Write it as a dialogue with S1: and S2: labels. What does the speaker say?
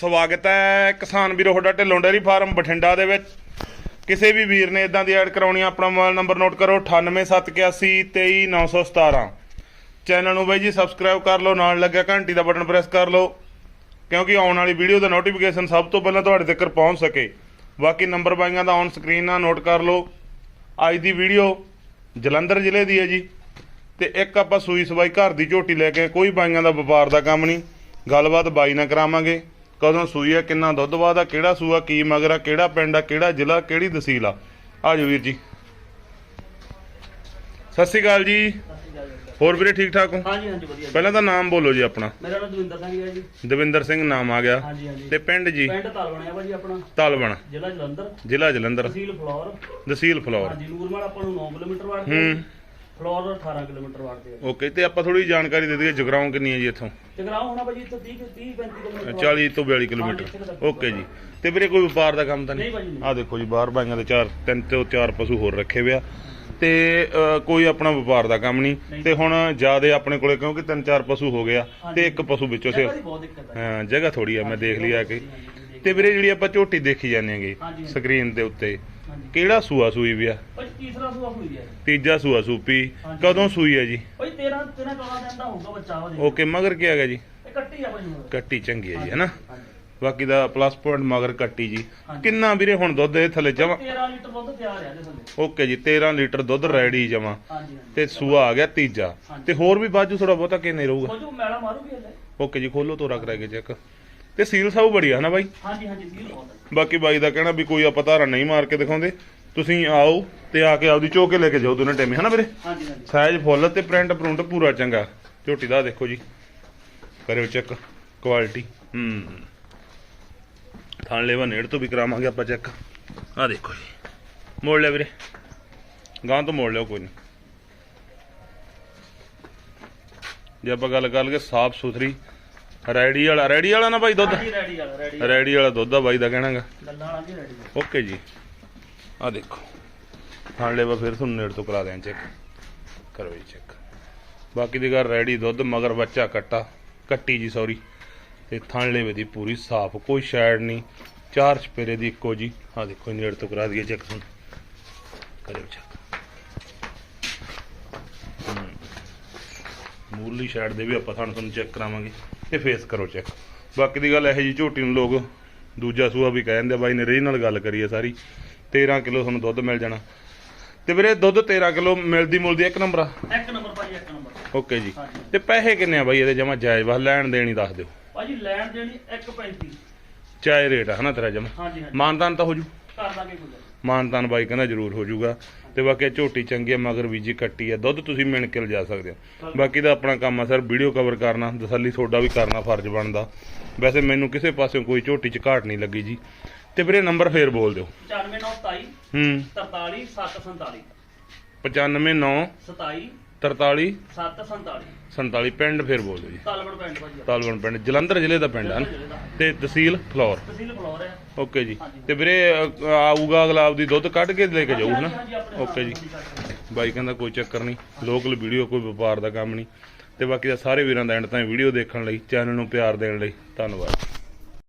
S1: ਸਵਾਗਤ ਹੈ ਕਿਸਾਨ ਵੀਰੋ, ਤੁਹਾਡਾ ਢਿੱਲੋਂ ਡੇਅਰੀ ਫਾਰਮ ਬਠਿੰਡਾ ਦੇ ਵਿੱਚ। ਕਿਸੇ ਵੀ ਵੀਰ ਨੇ ਇਦਾਂ ਦੀ ਐਡ ਕਰਾਉਣੀ ਆਪਣਾ ਮੋਬਾਈਲ ਨੰਬਰ ਨੋਟ ਕਰੋ 9871823917 ਚੈਨਲ ਨੂੰ ਬਾਈ ਜੀ, ਸਬਸਕ੍ਰਾਈਬ ਕਰ ਲਓ, ਨਾਲ ਲੱਗਿਆ ਘੰਟੀ ਦਾ ਬਟਨ ਪ੍ਰੈਸ ਕਰ ਲਓ, ਕਿਉਂਕਿ ਆਉਣ ਵਾਲੀ ਵੀਡੀਓ ਦਾ ਨੋਟੀਫਿਕੇਸ਼ਨ ਸਭ ਤੋਂ ਪਹਿਲਾਂ ਤੁਹਾਡੇ ਤੱਕ ਪਹੁੰਚ ਸਕੇ। ਬਾਕੀ ਨੰਬਰ ਬਾਈਆਂ ਦਾ ਔਨ ਸਕਰੀਨ ਨਾਲ ਨੋਟ ਕਰ ਲਓ। ਅੱਜ ਦੀ ਵੀਡੀਓ ਜਲੰਧਰ ਜ਼ਿਲ੍ਹੇ ਦੀ ਹੈ ਜੀ। ਤੇ ਇੱਕ ਆਪਾਂ ਸੂਈ ਸਵਾਈ ਘਰ ਦੀ ਝੋਟੀ ਲੈ ਕੇ ਕੋਈ ਬਾਈਆਂ ਦਾ ਵਪਾਰ ਦਾ ਕੰਮ ਨਹੀਂ। ਗੱਲਬਾਤ ਬਾਈ ਨਾਲ ਕਰਾਵਾਂਗੇ। ਕਦੋਂ ਸੂਈ ਆ ਕਿੰਨਾ ਦੁੱਧ ਵਾਦਾ ਕਿਹੜਾ ਸੂਆ ਕੀ ਮਗਰ ਕਿਹੜਾ ਪਿੰਡ ਆ ਕਿਹੜਾ ਜ਼ਿਲ੍ਹਾ ਕਿਹੜੀ ਤਹਿਸੀਲ ਆ? ਆਜੋ ਵੀਰ ਜੀ। ਸਤਿ ਸ਼੍ਰੀ ਅਕਾਲ ਜੀ। ਹੋਰ ਵੀਰੇ ਠੀਕ ਠਾਕ ਹੋ?
S2: ਹਾਂਜੀ ਹਾਂਜੀ ਵਧੀਆ।
S1: ਪਹਿਲਾਂ ਤਾਂ ਨਾਮ ਬੋਲੋ ਜੀ ਆਪਣਾ।
S2: ਮੇਰਾ ਨਾਮ ਦਵਿੰਦਰ ਸਿੰਘ ਹੈ ਜੀ।
S1: ਦਵਿੰਦਰ ਸਿੰਘ ਨਾਮ ਆ ਗਿਆ।
S2: ਹਾਂਜੀ ਹਾਂਜੀ।
S1: ਤੇ ਪਿੰਡ ਜੀ?
S2: ਪਿੰਡ ਤਲਵਣਿਆ ਭਾਜੀ ਆਪਣਾ।
S1: ਤਲਵਣ।
S2: ਜ਼ਿਲ੍ਹਾ ਜਲੰਧਰ।
S1: ਜ਼ਿਲ੍ਹਾ ਜਲੰਧਰ।
S2: ਤਹਿਸੀਲ ਫਲੋਰ।
S1: ਤਹਿਸੀਲ ਫਲੋਰ।
S2: ਹਾਂਜੀ ਨੂਰਮਲ ਆਪਾਂ ਨੂੰ 9 ਕਿਲੋਮੀਟਰ ਵਾੜਦੇ
S1: ਹੂੰ।
S2: ਫਲੋਰ 18 ਕਿਲੋਮੀਟਰ ਵਾੜਦੇ ਆ
S1: ਓਕੇ ਤੇ ਆਪਾਂ ਥੋੜੀ ਜਾਣਕਾਰੀ ਦੇ ਦਈਏ ਜਗਰਾਉਂ ਕਿੰਨੀ ਹੈ ਜੀ ਇੱਥੋਂ?
S2: ਜਗਰਾਉਂ ਹੋਣਾ ਭਾਜੀ ਇੱਥੋਂ 30 30 35 ਕਿਲੋਮੀਟਰ
S1: 40 ਤੋਂ 42 ਕਿਲੋਮੀਟਰ। ਓਕੇ ਜੀ। ਤੇ ਵੀਰੇ ਕੋਈ ਵਪਾਰ ਦਾ ਕੰਮ ਤਾਂ
S2: ਨਹੀਂ? ਭਾਜੀ
S1: ਆ ਦੇਖੋ ਜੀ ਬਾਹਰ ਬਾਈਆਂ ਦੇ ਚਾਰ ਤਿੰਨ ਤੋਂ ਚਾਰ ਪਸ਼ੂ ਹੋਰ ਰੱਖੇ ਹੋਏ ਆ। ਤੇ ਕੋਈ ਆਪਣਾ ਵਪਾਰ ਦਾ ਕੰਮ ਨਹੀਂ। ਤੇ ਹੁਣ ਜਿਆਦੇ ਆਪਣੇ ਕੋਲੇ ਕਿਉਂਕਿ ਤਿੰਨ ਚਾਰ ਪਸ਼ੂ ਹੋ ਗਿਆ ਤੇ ਇੱਕ ਪਸ਼ੂ ਵਿੱਚੋਂ ਸੇ
S2: ਜਗ੍ਹਾ ਹੈ
S1: ਥੋੜੀ ਆ ਮੈਂ ਦੇਖ ਲਈ ਆ ਕੇ। ਤੇ ਵੀਰੇ ਜਿਹੜੀ ਆਪਾਂ ਝੋਟੀ ਦੇਖੀ ਜਾਂਦੇ
S2: ਹਾਂਜੀ।
S1: ਸਕਰੀਨ ਦੇ ਉੱਤੇ ਕਿਹੜਾ ਸੂਆ ਸੂਈ ਵੀ ਆ?
S2: ਤੀਸਰਾ ਸੂਆ ਹੋਈ ਹੈ
S1: ਤੀਜਾ ਸੂਆ ਸੂਪੀ। ਕਦੋਂ ਸੂਈ ਆ ਜੀ?
S2: 13 13 14 ਦਿਨ ਦਾ ਹੋਊਗਾ ਬੱਚਾ ਵਾ ਜੀ
S1: ਓਕੇ ਮਗਰ ਕੀ ਹੈਗਾ ਜੀ?
S2: ਇਹ ਕੱਟੀ ਆ ਹੁਣ।
S1: ਕੱਟੀ ਚੰਗੀ ਹੈ ਜੀ ਹੈਨਾ? ਬਾਕੀ ਦਾ ਪਲੱਸ ਪੁਆਇੰਟ ਮਗਰ ਕੱਟੀ ਜੀ। ਕਿੰਨਾ ਵੀਰੇ ਹੁਣ ਦੁੱਧ ਇਹ ਥੱਲੇ ਜਮਾ?
S2: 13 ਲੀਟਰ ਦੁੱਧ ਤਿਆਰ ਆ ਇਹਦੇ ਥੱਲੇ।
S1: ਓਕੇ ਜੀ 13 ਲੀਟਰ ਦੁੱਧ ਰੈਡੀ ਜਮਾ।
S2: ਹਾਂਜੀ
S1: ਤੇ ਸੂਆ ਆ ਗਿਆ ਤੀਜਾ। ਤੇ ਹੋਰ ਵੀ ਬਾਜੂ ਥੋੜਾ ਬਹੁਤਾ ਕਿੰਨੇ ਰਹੂਗਾ?
S2: ਕੋਈ ਮੈਲਾ ਮਾਰੂਗੀ ਹਲੇ।
S1: ਓਕੇ ਜੀ ਖੋਲੋ ਤੋਰਾ ਕਰਾ ਕੇ ਚੈੱਕ ਤੇ ਸੀਲ ਸਭ ਬੜੀ ਆ ਨਾ ਬਾਈ?
S2: ਹਾਂਜੀ ਹਾਂਜੀ ਸੀਲ ਬਹੁਤ ਹੈ
S1: ਬਾਕੀ ਬਾਈ ਦਾ ਕਹਿਣਾ ਵੀ ਕੋਈ ਆਪਾਂ ਧਾਰਾ ਨਹੀਂ ਮਾਰ ਕੇ ਦਿਖਾਉਂਦੇ। ਤੁਸੀਂ ਆਓ ਤੇ ਆ ਕੇ ਆਪਦੀ ਚੋ ਕੇ ਲੈ ਕੇ ਜਾਓ ਦੋਨੇ ਟਾਈਮ ਹਨਾ ਵੀਰੇ?
S2: ਹਾਂਜੀ ਹਾਂਜੀ।
S1: ਸਾਈਜ਼ ਫੁੱਲ ਤੇ ਪ੍ਰਿੰਟ ਪ੍ਰਿੰਟ ਪੂਰਾ ਚੰਗਾ। ਝੋਟੀ ਦਾ ਦੇਖੋ ਜੀ। ਕਰਿਓ ਚੈੱਕ ਕੁਆਲਿਟੀ। ਹੂੰ। ਥਾਣ ਲੈਵਾ ਨੇੜ ਤੋਂ ਵੀ ਕਰਾਵਾਂਗੇ ਆਪਾਂ ਚੈੱਕ। ਆ ਦੇਖੋ ਜੀ। ਮੋੜ ਲਿਆ ਵੀਰੇ। ਗਾਂ ਤੋਂ ਮੋੜ ਲਿਓ ਕੋਈ ਨਹੀਂ। ਜੇ ਆਪਾਂ ਗੱਲ ਕਰ ਲਈਏ ਸਾਫ਼ ਸੁਥਰੀ ਰੈਡੀ ਵਾਲਾ ਰੈਡੀ ਵਾਲਾ ਨਾ ਬਾਈ ਦੁੱਧ?
S2: ਰੈਡੀ ਵਾਲਾ ਰੈਡੀ
S1: ਵਾਲਾ। ਦੁੱਧ ਆ ਬਾਈ ਦਾ ਕਹਿਣਾਗਾ।
S2: ਗੱਲਾਂ ਵਾਲਾ ਜੀ ਰੈਡੀ
S1: ਓਕੇ ਜੀ। ਆ ਦੇਖੋ। ਥਾਣ ਲੈਵਾ ਫਿਰ ਤੁਹਾਨੂੰ ਨੇੜ ਤੋਂ ਕਰਾ ਦਿਆਂ ਚੈੱਕ ਕਰੋ ਜੀ ਚੈੱਕ ਬਾਕੀ ਦੀ ਗੱਲ ਰੈਡੀ ਦੁੱਧ, ਮਗਰ ਬੱਚਾ ਕੱਟਾ। ਕੱਟੀ ਜੀ ਸੌਰੀ। ਤੇ ਥਾਣ ਲੈਵੇ ਦੀ ਪੂਰੀ ਸਾਫ਼, ਕੋਈ ਸ਼ੈਡ ਨਹੀਂ। ਚਾਰ ਚਪੇਰੇ ਦੀ ਇੱਕੋ ਜੀ। ਆ ਦੇਖੋ ਨੇੜ ਤੋਂ ਕਰਾ ਦਈਏ ਚੈੱਕ ਤੁਹਾਨੂੰ। ਕਰਿਓ ਚੈੱਕ ਮੂਲੀ ਸ਼ੈਡ ਦੇ ਵੀ ਆਪਾਂ ਤੁਹਾਨੂੰ ਤੁਹਾਨੂੰ ਚੈੱਕ ਕਰਾਵਾਂਗੇ। ਤੇ ਫੇਸ ਕਰੋ ਚੈੱਕ ਬਾਕੀ ਦੀ ਗੱਲ ਇਹੋ ਜੀ ਝੋਟੀ ਨੂੰ ਲੋਕ ਦੂਜਾ ਸੂਆ ਵੀ ਕਹਿ ਦਿੰਦੇ ਬਾਈ ਨੇ ਰੇ ਨਾਲ ਗੱਲ ਕਰੀਏ ਸਾਰੀ। 13 ਕਿਲੋ ਤੁਹਾਨੂੰ ਦੁੱਧ ਮਿਲ ਜਾਣਾ। ਤੇ ਵੀਰੇ ਦੁੱਧ 13 ਕਿਲੋ ਮਿਲਦੀ ਮੁਲਦੀ ਇੱਕ ਨੰਬਰ ਆ?
S2: ਇੱਕ ਨੰਬਰ ਭਾਜੀ ਇੱਕ ਨੰਬਰ।
S1: ਓਕੇ ਜੀ। ਤੇ ਪੈਸੇ ਕਿੰਨੇ ਆ ਬਾਈ ਇਹਦੇ ਜਮਾ ਜਾਇਜ਼? ਵਾ ਲੈਣ ਦੇਣੀ ਦੱਸ ਦਿਓ।
S2: ਭਾਜੀ ਲੈਣ ਦੇਣੀ 1.35
S1: ਚਾਹੇ ਰੇਟ ਆ ਹਨਾ ਤੇਰਾ ਜਮਾ?
S2: ਹਾਂਜੀ ਹਾਂਜੀ।
S1: ਮਾਨਦਾਨ ਤਾਂ ਹੋ ਜੂ?
S2: ਕਰ ਦਾਂਗੇ ਕੋਈ
S1: ਮਾਨਦਾਨ ਬਾਈ ਕਹਿੰਦਾ ਜ਼ਰੂਰ ਹੋ ਜਾਊਗਾ ਤੇ ਬਾਕੀ ਝੋਟੀ ਚੰਗੀ ਆ ਮਗਰ ਬੀਜੀ ਕੱਟੀ ਆ। ਦੁੱਧ ਤੁਸੀਂ ਮਿਣ ਕੇ ਲਿਜਾ ਸਕਦੇ ਹੋ। ਬਾਕੀ ਦਾ ਆਪਣਾ ਕੰਮ ਆ ਸਰ ਵੀਡੀਓ ਕਵਰ ਕਰਨਾ ਤਸੱਲੀ ਤੁਹਾਡਾ ਵੀ ਕਰਨਾ ਫਰਜ਼ ਬਣਦਾ। ਵੈਸੇ ਮੈਨੂੰ ਕਿਸੇ ਪਾਸਿਓਂ ਕੋਈ ਝੋਟੀ ਚ ਘਾਟ ਨਹੀਂ ਲੱਗੀ ਜੀ। ਤੇ ਵੀਰੇ ਨੰਬਰ ਫੇਰ ਬੋਲ ਦਿਓ।
S2: 94927
S1: ਹੂੰ।
S2: 43 747
S1: 959
S2: 27
S1: 43
S2: 747
S1: 47 ਪਿੰਡ ਫੇਰ ਬੋਲ ਦਿਓ ਜੀ।
S2: ਤਾਲਵੜ ਪਿੰਡ ਭਾਜੀ
S1: ਤਾਲਵਣ ਪਿੰਡ ਜਲੰਧਰ ਜ਼ਿਲ੍ਹੇ ਦਾ ਪਿੰਡ ਹਨ। ਤੇ ਤਹਿਸੀਲ ਫਲੋਰ।
S2: ਤਹਿਸੀਲ ਫਲੋਰ ਹੈ।
S1: ਓਕੇ ਜੀ। ਤੇ ਵੀਰੇ ਆਊਗਾ ਅਗਲਾ ਆਪਦੀ ਦੁੱਧ ਕੱਢ ਕੇ ਲੈ ਕੇ ਜਾਊ ਹਨਾ? ਓਕੇ ਜੀ। ਬਾਈ ਕਹਿੰਦਾ ਕੋਈ ਚੱਕਰ ਨਹੀਂ ਲੋਕਲ ਵੀਡੀਓ ਕੋਈ ਵਪਾਰ ਦਾ ਕੰਮ ਨਹੀਂ। ਤੇ ਬਾਕੀ ਦਾ ਸਾਰੇ ਵੀਰਾਂ ਦਾ ਐਂਡ ਤਾਂ ਵੀਡੀਓ ਦੇਖਣ ਲਈ ਚੈਨਲ ਨੂੰ ਪਿਆਰ ਦੇਣ ਲਈ ਧੰਨਵਾਦ।